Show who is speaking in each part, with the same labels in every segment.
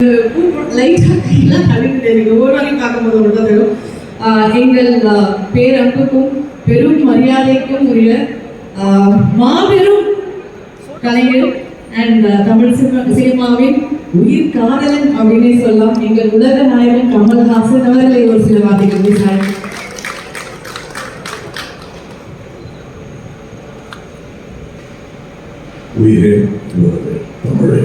Speaker 1: லைட்டாக கையெல்லாம் தள்ளிட்டு ஒவ்வொரு நாளையும் பார்க்கும்போது ஒரு தெரியும். எங்கள் பேரன்புக்கும் பெரும் மரியாதைக்கும் உரிய மாபெரும் கலைஞர் அண்ட் தமிழ் சினிமா சினிமாவின் உயிர் காதலன் அப்படின்னு சொல்லலாம். எங்கள் உலக நாயகன் கமல்ஹாசன் அவர்களை ஒரு சில வார்த்தைகள் பேசுகிறார்
Speaker 2: உயிரே உலகே தமிழை.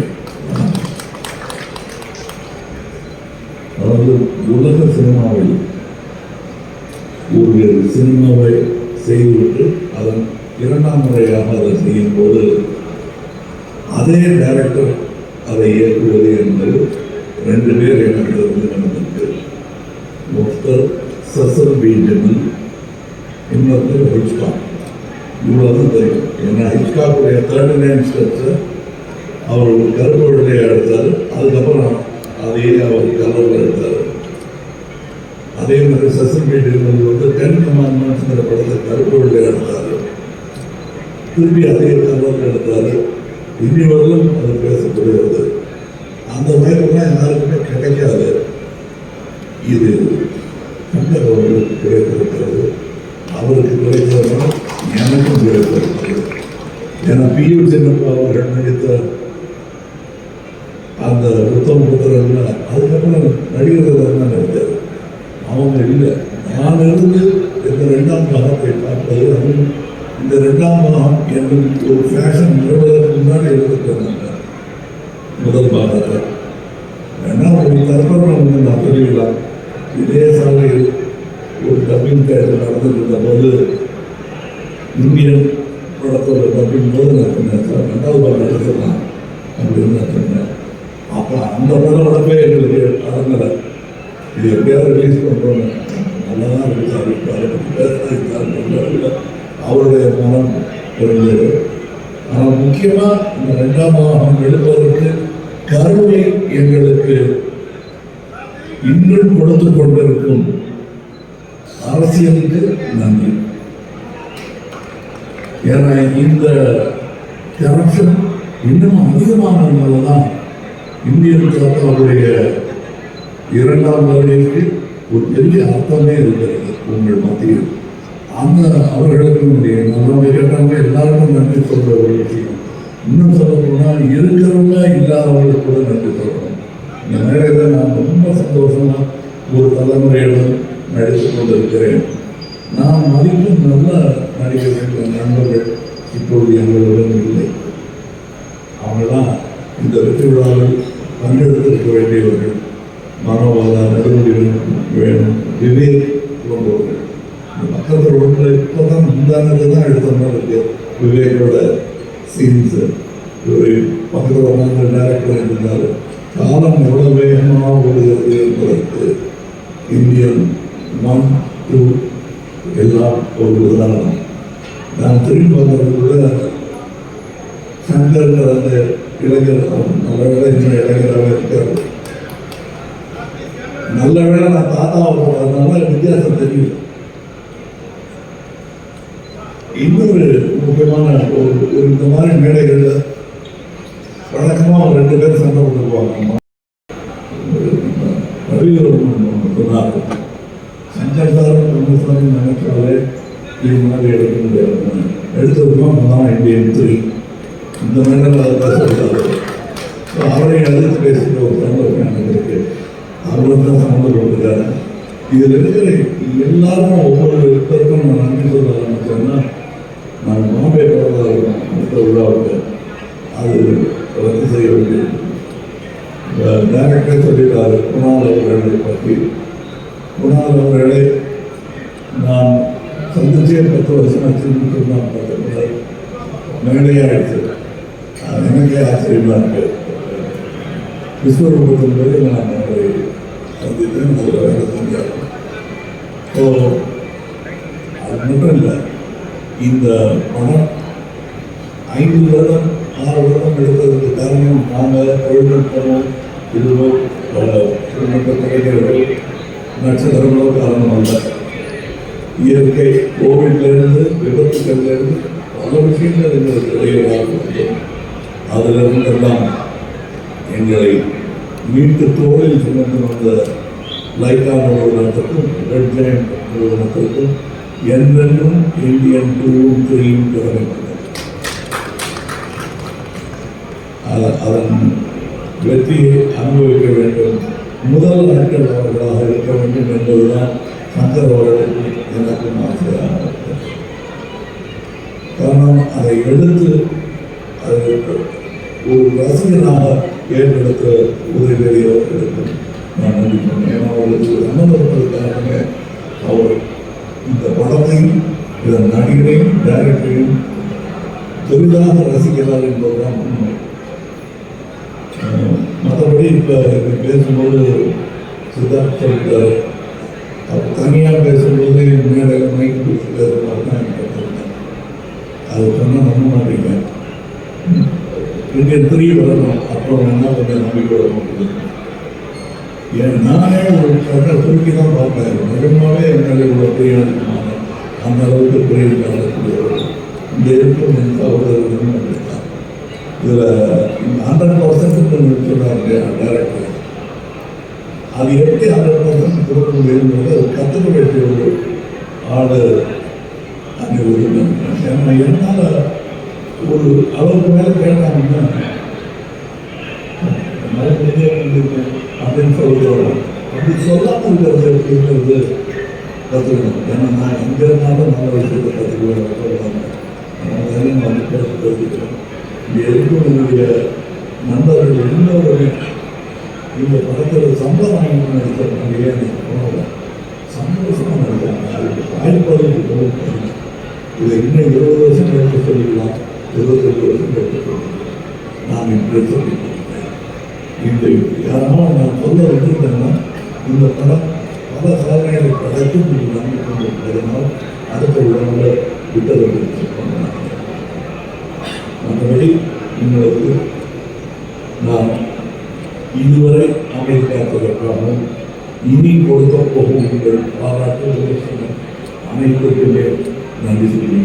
Speaker 2: உலக சினிமாவில் ஒரு சினிமாவை செய்துவிட்டு அதன் இரண்டாம் முறையாக அதை செய்யும் போது அதே டைரக்டர் அதை இயக்குவது என்பது ரெண்டு பேர் எனக்கு வந்து நடந்திருக்கு. ஒருத்தர் சசல் பீஜமன் இன்னொருத்தர் ஹிச்காக் இவ்வளோதான் தெரியும். ஏன்னா ஹிச்காக்குடைய தேர்ட் நேம் ஸ்டெப்ஸை அவர் ஒரு கருப்பு எடுத்தார். அதுக்கப்புறம் அதையே அவர் கலரில் எடுத்தார். அதே மாதிரி சசல் இருந்தது வந்து டென் கமாண்ட்மெண்ட்ஸ்ங்கிற படத்தை கருப்பு எடுத்தார். திருப்பி அதே கலரில் எடுத்தார். இனி வரலும் அது பேசப்படுகிறது அந்த வாய்ப்புலாம் யாருக்குமே கிடைக்காது. இது சங்கர் அவர்களுக்கு கிடைத்திருக்கிறது. அவருக்கு கிடைத்ததுனால எனக்கும் கிடைத்திருக்கிறது. ஏன்னா பி யு சின்னப்பா அவர்கள் நடித்த அந்த புத்தம் புத்திரன்ல அதுக்கப்புறம் நடிகர்கள் தான் நடித்தார். அவங்க இல்லை. நான் இருந்து இந்த ரெண்டாம் பாகத்தை பார்ப்பது அதுவும் இந்த ரெண்டாம் பாகம் என்னும் ஒரு ஃபேஷன் வருவதற்கு முன்னாடி எடுத்துட்டு வந்தாங்க முதல் பாகத்தை. வேணா ஒரு தரப்படம் வந்து நான் சொல்லிடலாம். இதே சாலையில் ஒரு டப்பிங் தேர்தல் நடந்துருந்த போது இந்தியன் படத்தோட டப்பிங் போது நான் சொன்னேன் சார் ரெண்டாவது பாகம் எடுத்துக்கலாம். அப்படின்னு நான் சொன்னேன் அப்போ அந்த படம் நடப்பே எங்களுக்கு அடங்கலை இது எப்படியாவது ரிலீஸ் பண்ணுறோம் நல்லா தான் இருக்கு அதை பற்றி பேசுறது அவருடைய மனம் இருந்தது ஆனால் முக்கியமாக இந்த ரெண்டாம் பாகம் எழுப்பதற்கு கருணை எங்களுக்கு இன்றும் கொடுத்து கொண்டிருக்கும் அரசியலுக்கு நன்றி. ஏன்னா இந்த கரப்ஷன் இன்னும் அதிகமானதுனால தான் இந்தியன் தாத்தாவுடைய இரண்டாம் வருகைக்கு ஒரு பெரிய அர்த்தமே இருக்கிறது உங்கள் மத்தியில். அந்த அவர்களுக்கு முடியும் நல்லவங்க கேட்டவங்க எல்லாருக்கும் நன்றி சொல்ற ஒரு விஷயம். இன்னும் சொல்ல போனால் இருக்கிறவங்க இல்லாதவங்களுக்கு கூட நன்றி சொல்றோம் இந்த நேரத்தில் நான் ரொம்ப சந்தோஷமா ஒரு தலைமுறையுடன் நடித்து கொண்டிருக்கிறேன். நான் மதிக்கும் நல்ல நடிகர்கள் நண்பர்கள் இப்பொழுது எங்களுடன் இல்லை. அவங்களாம் இந்த வெற்றி விழாவில் பங்கெடுத்திருக்க வேண்டியவர்கள். விவேக் கொண்டு இந்த பக்கத்தில் ஒன்று இப்போ தான் முந்தானது தான் எடுத்த மாதிரி இருக்கு. விவேக்கோட சீன்ஸு ஒரு பக்கத்தில் உட்காந்து டேரக்டர் இருந்தார். காலம் எவ்வளோ வேகமாக ஓடுகிறது என்பதற்கு இந்தியன் ஒன் டூ எல்லாம் ஒரு உதாரணம் நான் திரும்பி பார்த்தது கூட சங்கர் அந்த இளைஞர் நல்ல வேலை இன்னும் இளைஞராகவே இருக்கார். நல்ல வேலை நான் தாத்தாவை போகிறதுனால வித்தியாசம் தெரியல. இன்னொரு முக்கியமான ஒரு ஒரு இந்த மாதிரி மேடைகளில் வழக்கமாக அவங்க ரெண்டு பேரும் சண்டை போட்டுருவாங்க சொன்னார் சஞ்சய் சார் கமல்சாமி நினைச்சாலே இது மாதிரி எடுக்க முடியாது. எடுத்ததுதான் தான் இந்தியன் த்ரீ இந்த மேடையில் அதை பேசுகிறாரு ஸோ அவரை எதிர்த்து பேசுகிற ஒரு சந்தோஷம் எனக்கு இருக்குது அவரும் தான் சம்மந்தப்பட்டிருக்காரு இதில் இருக்கிற எல்லாரும் ஒவ்வொரு இடத்திற்கும் நான் நன்றி சொல்ல ஆரம்பித்தேன்னா நான் பாம்பே போகிறதா இருக்கும் அடுத்த விழாவுக்கு அது ரத்து செய்ய வேண்டியது. டேரக்டர் சொல்லிட்டார் குணால் அவர்களை பற்றி குணால் அவர்களை நான் சந்திச்சே பத்து வருஷம் ஆச்சு நான் பார்த்தேன். மேடையாயிடுச்சு. அது எனக்கே ஆச்சரியமாக இருக்குது விஸ்வரூபத்தின் வரை நான் அவரை சந்தித்தேன் அதில் வேலை ஸோ அது மட்டும் இல்லை இந்த படம் ஐந்து வருடம் ஆறு வருடம் எடுத்ததுக்கு காரணம் நாங்கள் தொழில்நுட்பமும் இதுவோ பல தொழில்நுட்ப கலைஞர்கள் நட்சத்திரங்களோ காரணம் அல்ல. இயற்கை கோவிட்லேருந்து விபத்துக்கள்லேருந்து பல விஷயங்கள் எங்களுக்கு இடையூறாக அதிலிருந்து எல்லாம் எங்களை மீட்டு தோழில் சுமந்து வந்த லைகா நிறுவனத்துக்கும் ரெட் ஜெயண்ட் நிறுவனத்திற்கும் என்றென்றும் இந்தியன் டூவும் த்ரீயும் திறமைப்பட்டது. அதன் வெற்றியை அனுபவிக்க வேண்டும். முதல் நாட்கள் அவர்களாக இருக்க வேண்டும் என்பதுதான் சங்கர் அவர்களுக்கு எனக்கும் ஆசையாக காரணம் அதை எடுத்து அது ஒரு ரசிகனாக ஏற்றெடுத்த உதவியோ அவர்களுக்கு நான் நன்றி பண்ணேன் ஏன்னா அவர்களுக்கு காரணமே அவர் இந்த படத்தையும் இதன் நடிகரையும் டைரக்டரையும் தொழிலாக ரசிக்கிறார் என்பதுதான் உண்மை. மற்றபடி இப்போ பேசும்போது சித்தார்த் சொல்லிட்டார் அவர் தனியாக பேசும்போது மேடையில் மைக் பிடிச்சி பேசுவார் தான் எனக்கு அது சொன்னால் நம்ப மாட்டீங்க. இங்கே த்ரீ வரணும் அப்புறம் என்ன கொஞ்சம் நம்பிக்கை வர முடியும் ஏன் நானே ஒரு கண்ணை சுருக்கி தான் பார்ப்பேன் நிஜமாவே என்னால் இவ்வளோ பெரிய இருக்குமாங்க அந்த அளவுக்கு பெரிய காலத்தில் இங்கே இருக்கும் எந்த அவர்களும் அப்படித்தான் இதில் ஹண்ட்ரட் பர்சன்ட் சொன்னார் இல்லையா டேரக்டர் அது எப்படி ஹண்ட்ரட் பர்சன்ட் கொடுக்க முடியுங்கிறது அது கற்றுக்க வேண்டிய ஒரு ஆடு அங்கே ஒரு என்னால் ஒரு அளவுக்கு மேலே கேட்டாங்கன்னா அப்படின்னு சொல்லுறோம் அப்படி சொல்லாமல் இருக்கிறது அப்படிங்கிறது கற்றுக்கணும் ஏன்னா நான் எங்கே இருந்தாலும் நல்ல விஷயத்தை கற்றுக்குவேன் சொல்லுவாங்க. அதனால நான் பேச கற்றுக்கிறேன் இங்கே இருக்கும் என்னுடைய நண்பர்கள் எல்லோருமே இந்த படத்தில் சம்பளம் நடிக்கிறாங்க எனக்கு போனது சந்தோஷமாக நடிக்கிறாங்க அதுக்கு வாய்ப்பாடு போகும் இன்னும் இருபது வருஷம் எடுத்து சொல்லிக்கலாம் இருபத்தெட்டு வருஷம் நான் இப்படி சொல்லிக்கிறேன் இந்த யாராவது நான் சொல்ல வந்திருந்தேன்னா இந்த படம் பல சாதனைகளை படைக்கும் நீங்கள் நம்பிக்கை கொண்டிருப்பதனால் அடுத்த உடம்புல விட்டதை மற்றபடி உங்களுக்கு நான் இதுவரை அமைதிக்காத்ததற்காகவும் இனி கொடுக்க போகும் உங்கள் பாராட்டு விமர்சனம் நன்றி சொல்லி